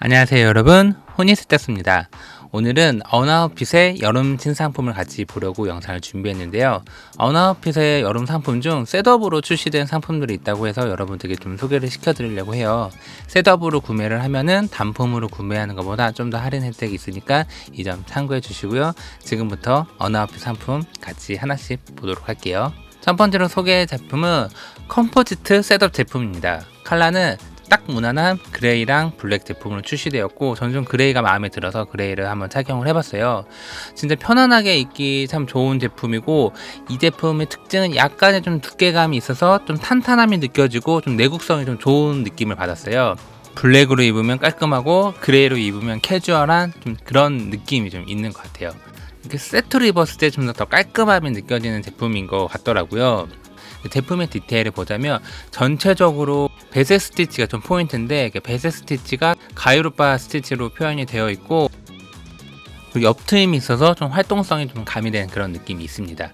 안녕하세요 여러분. 호니스테스입니다. 오늘은 어나웃핏의 여름 신상품을 같이 보려고 영상을 준비했는데요. 어나웃핏의 여름 상품 중 셋업으로 출시된 상품들이 있다고 해서 여러분들께 좀 소개를 시켜드리려고 해요. 셋업으로 구매를 하면은 단품으로 구매하는 것보다 좀 더 할인 혜택이 있으니까 이 점 참고해 주시고요. 지금부터 어나웃핏 상품 같이 하나씩 보도록 할게요 첫 번째로 소개할 제품은 컴포지트 셋업 제품입니다 컬러는 딱 무난한 그레이랑 블랙 제품으로 출시되었고 전좀 그레이가 마음에 들어서 그레이를 한번 착용을 해봤어요. 진짜 편안하게 입기 참 좋은 제품이고 이 제품의 특징은 약간의 좀 두께감이 있어서 좀 탄탄함이 느껴지고 좀 내구성이 좀 좋은 느낌을 받았어요. 블랙으로 입으면 깔끔하고 그레이로 입으면 캐주얼한 좀 그런 느낌이 좀 있는 것 같아요. 이렇게 세트로 입었을 때 좀 더 깔끔함이 느껴지는 제품인 것 같더라고요. 제품의 디테일을 보자면 전체적으로 베세 스티치가 좀 포인트인데 베세 스티치가 가이로바 스티치로 표현이 되어 있고 옆 트임이 있어서 좀 활동성이 좀 가미되는 그런 느낌이 있습니다.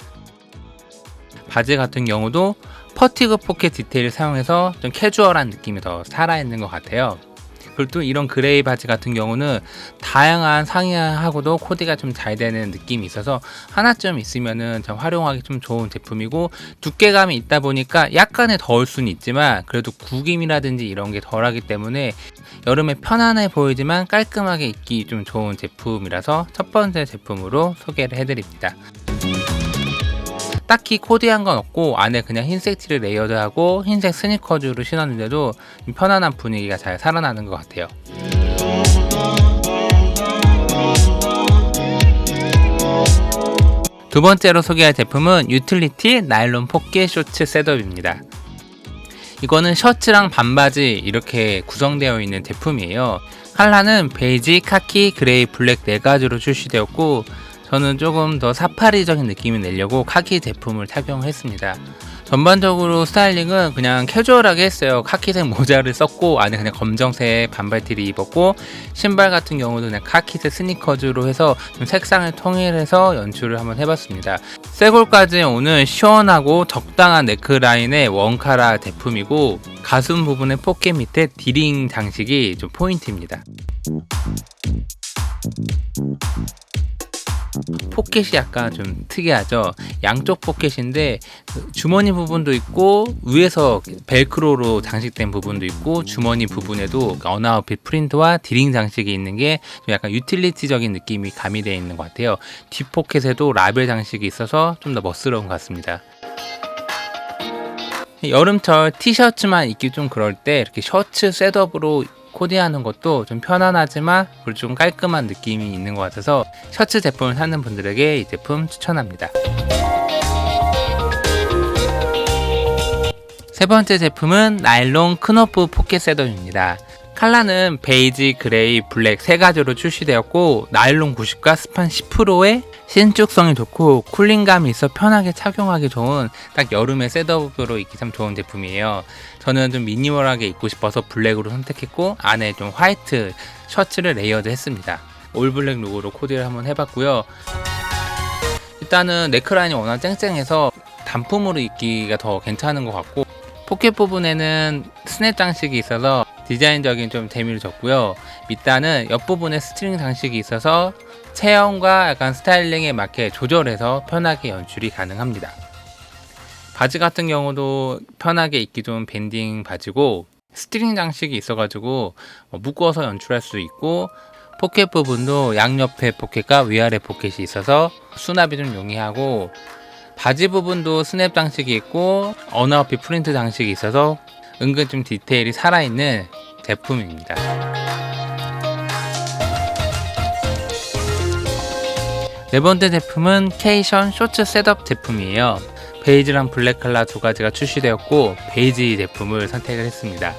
바지 같은 경우도 퍼티그 포켓 디테일을 사용해서 좀 캐주얼한 느낌이 더 살아있는 것 같아요. 또 이런 그레이 바지 같은 경우는 다양한 상의하고도 코디가 좀 잘 되는 느낌이 있어서 하나쯤 있으면은 좀 활용하기 좀 좋은 제품이고 두께감이 있다 보니까 약간의 더울 수는 있지만 그래도 구김이라든지 이런 게 덜하기 때문에 여름에 편안해 보이지만 깔끔하게 입기 좀 좋은 제품이라서 첫 번째 제품으로 소개를 해드립니다. 딱히 코디한 건 없고 안에 그냥 흰색 티를 레이어드하고 흰색 스니커즈로 신었는데도 편안한 분위기가 잘 살아나는 것 같아요. 두 번째로 소개할 제품은 유틸리티 나일론 포켓 쇼츠 셋업입니다. 이거는 셔츠랑 반바지 이렇게 구성되어 있는 제품이에요. 컬러는 베이지, 카키, 그레이, 블랙 네 가지로 출시되었고 저는 조금 더 사파리적인 느낌을 내려고 카키 제품을 착용했습니다. 전반적으로 스타일링은 그냥 캐주얼하게 했어요. 카키색 모자를 썼고 안에 그냥 검정색 반발티를 입었고 신발 같은 경우도 그냥 카키색 스니커즈로 해서 좀 색상을 통일해서 연출을 한번 해봤습니다. 쇄골까지 오는 시원하고 적당한 네크라인의 원카라 제품이고 가슴 부분의 포켓 밑에 디링 장식이 좀 포인트입니다. 포켓이 약간 좀 특이하죠. 양쪽 포켓인데 그 주머니 부분도 있고 위에서 벨크로로 장식된 부분도 있고 주머니 부분에도 어나웃핏 프린트와 디링 장식이 있는 게 약간 유틸리티적인 느낌이 가미되어 있는 것 같아요. 뒷 포켓에도 라벨 장식이 있어서 좀 더 멋스러운 것 같습니다. 여름철 티셔츠만 입기 좀 그럴 때 이렇게 셔츠 셋업으로 코디하는 것도 좀 편안하지만 그리고 좀 깔끔한 느낌이 있는 것 같아서 셔츠 제품을 사는 분들에게 이 제품 추천합니다. 세 번째 제품은 나일론 크노프 포켓 셋업입니다. 칼라는 베이지, 그레이, 블랙 세 가지로 출시되었고 나일론 90과 스판 10%의 신축성이 좋고 쿨링감이 있어 편하게 착용하기 좋은 딱 여름의 셋업으로 입기 참 좋은 제품이에요. 저는 좀 미니멀하게 입고 싶어서 블랙으로 선택했고 안에 좀 화이트 셔츠를 레이어드 했습니다. 올블랙 룩으로 코디를 한번 해봤고요. 일단은 네크라인이 워낙 쨍쨍해서 단품으로 입기가 더 괜찮은 것 같고 포켓 부분에는 스냅 장식이 있어서 디자인적인 좀 재미를 줬고요. 밑단은 옆부분에 스트링 장식이 있어서 체형과 약간 스타일링에 맞게 조절해서 편하게 연출이 가능합니다. 바지 같은 경우도 편하게 입기 좋은 밴딩 바지고 스트링 장식이 있어가지고 뭐 묶어서 연출할 수 있고 포켓 부분도 양옆에 포켓과 위아래 포켓이 있어서 수납이 좀 용이하고 바지 부분도 스냅 장식이 있고 언어피 프린트 장식이 있어서 은근 좀 디테일이 살아있는 제품입니다. 네 번째 제품은 케이션 쇼츠 셋업 제품이에요. 베이지랑 블랙 컬러 두 가지가 출시되었고 베이지 제품을 선택을 했습니다.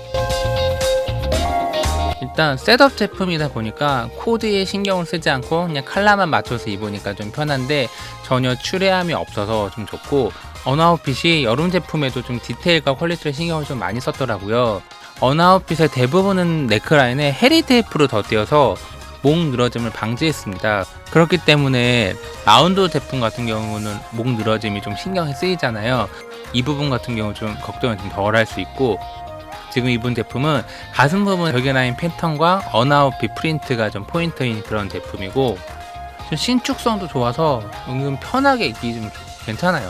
일단 셋업 제품이다 보니까 코드에 신경을 쓰지 않고 그냥 컬러만 맞춰서 입으니까 좀 편한데 전혀 추레함이 없어서 좀 좋고 언아웃핏이 여름 제품에도 좀 디테일과 퀄리티를 신경을 좀 많이 썼더라고요. 언아웃핏의 대부분은 네크라인에 헤리 테이프로 덧띄어서 목 늘어짐을 방지했습니다. 그렇기 때문에 라운드 제품 같은 경우는 목 늘어짐이 좀 신경이 쓰이잖아요. 이 부분 같은 경우 좀 걱정을 좀 덜 할 수 있고 지금 입은 제품은 가슴 부분 벽에 라인 패턴과 언아웃핏 프린트가 좀 포인트인 그런 제품이고 좀 신축성도 좋아서 은근 편하게 입기 좀 괜찮아요.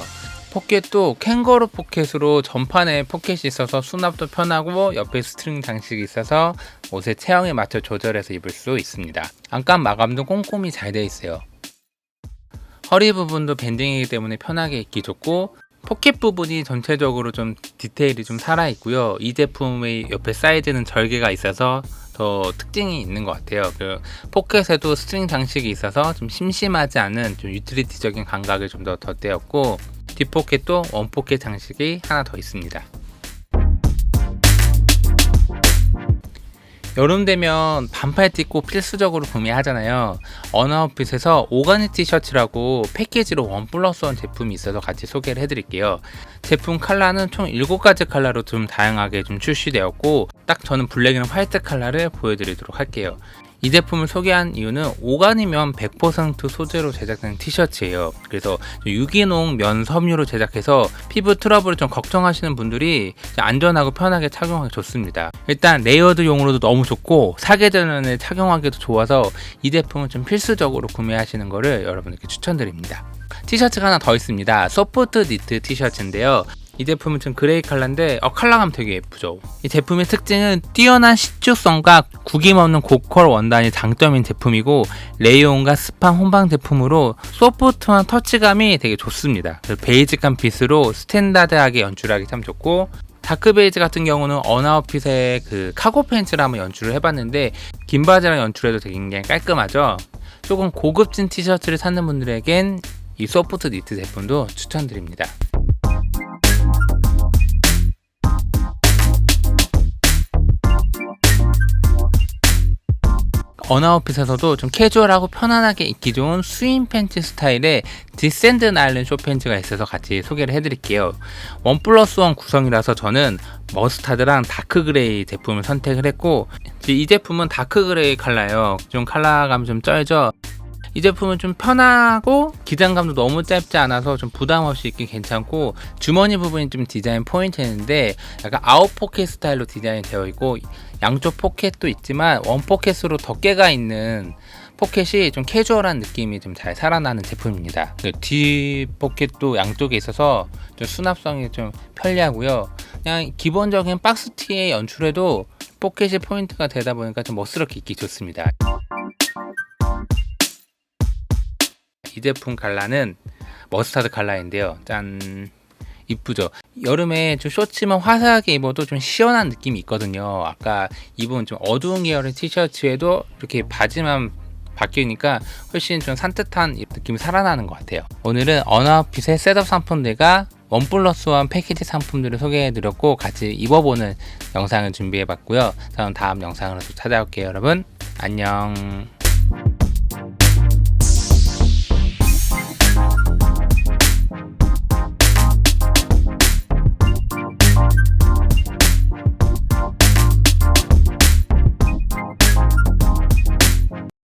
포켓도 캥거루 포켓으로 전판에 포켓이 있어서 수납도 편하고 옆에 스트링 장식이 있어서 옷의 체형에 맞춰 조절해서 입을 수 있습니다. 안감 마감도 꼼꼼히 잘 되어 있어요. 허리 부분도 밴딩이기 때문에 편하게 입기 좋고 포켓 부분이 전체적으로 좀 디테일이 좀 살아 있고요. 이 제품의 옆에 사이즈는 절개가 있어서 더 특징이 있는 것 같아요. 그 포켓에도 스트링 장식이 있어서 좀 심심하지 않은 좀 유틸리티적인 감각을 좀 더 덧대었고 뒷포켓도 원포켓 장식이 하나 더 있습니다. 여름 되면 반팔 티꼭 필수적으로 구매하잖아요. 언아웃핏에서 오가니 티셔츠라고 패키지로 원 플러스 원 제품이 있어서 같이 소개를 해드릴게요. 제품 컬러는 총 7가지 컬러로 좀 다양하게 좀 출시되었고 딱 저는 블랙이랑 화이트 컬러를 보여드리도록 할게요. 이 제품을 소개한 이유는 오간이면 100% 소재로 제작된 티셔츠예요. 그래서 유기농 면 섬유로 제작해서 피부 트러블을 좀 걱정하시는 분들이 안전하고 편하게 착용하기 좋습니다. 일단 레이어드용으로도 너무 좋고 사계절에 착용하기도 좋아서 이 제품은 좀 필수적으로 구매하시는 것을 여러분들께 추천드립니다. 티셔츠가 하나 더 있습니다. 소프트 니트 티셔츠인데요. 이 제품은 좀 그레이 컬러인데 어, 컬러감 되게 예쁘죠. 이 제품의 특징은 뛰어난 시추성과 구김 없는 고퀄 원단이 장점인 제품이고 레이온과 스판 혼방 제품으로 소프트한 터치감이 되게 좋습니다. 베이직한 핏으로 스탠다드하게 연출하기 참 좋고 다크 베이지 같은 경우는 언아웃핏의 그 카고 팬츠를 한번 연출을 해봤는데 긴 바지랑 연출해도 되게 깔끔하죠. 조금 고급진 티셔츠를 찾는 분들에겐 이 소프트 니트 제품도 추천드립니다. 언아웃핏에서도 좀 캐주얼하고 편안하게 입기 좋은 스윙 팬츠 스타일의 디센드 나일론 쇼 팬츠가 있어서 같이 소개를 해드릴게요. 원 플러스 원 구성이라서 저는 머스타드랑 다크 그레이 제품을 선택을 했고 이 제품은 다크 그레이 컬러예요. 좀 컬러감 좀 쩔죠. 이 제품은 좀 편하고 기장감도 너무 짧지 않아서 좀 부담 없이 입기 괜찮고 주머니 부분이 좀 디자인 포인트였는데 약간 아웃 포켓 스타일로 디자인 되어 있고 양쪽 포켓도 있지만 원 포켓으로 덮개가 있는 포켓이 좀 캐주얼한 느낌이 좀 잘 살아나는 제품입니다. 그뒤 포켓도 양쪽에 있어서 좀 수납성이 좀 편리하고요. 그냥 기본적인 박스티에 연출해도 포켓이 포인트가 되다 보니까 좀 멋스럽게 입기 좋습니다. 이 제품 갈라는 머스타드 갈라인데요. 짠. 이쁘죠. 여름에 좀 쇼츠만 화사하게 입어도 좀 시원한 느낌이 있거든요. 아까 입은 좀 어두운 계열의 티셔츠에도 이렇게 바지만 바뀌니까 훨씬 좀 산뜻한 느낌이 살아나는 것 같아요. 오늘은 언어핏의 셋업 상품들과 원 플러스 원 패키지 상품들을 소개해드렸고 같이 입어보는 영상을 준비해봤고요. 저는 다음 영상으로 또 찾아올게요, 여러분. 안녕.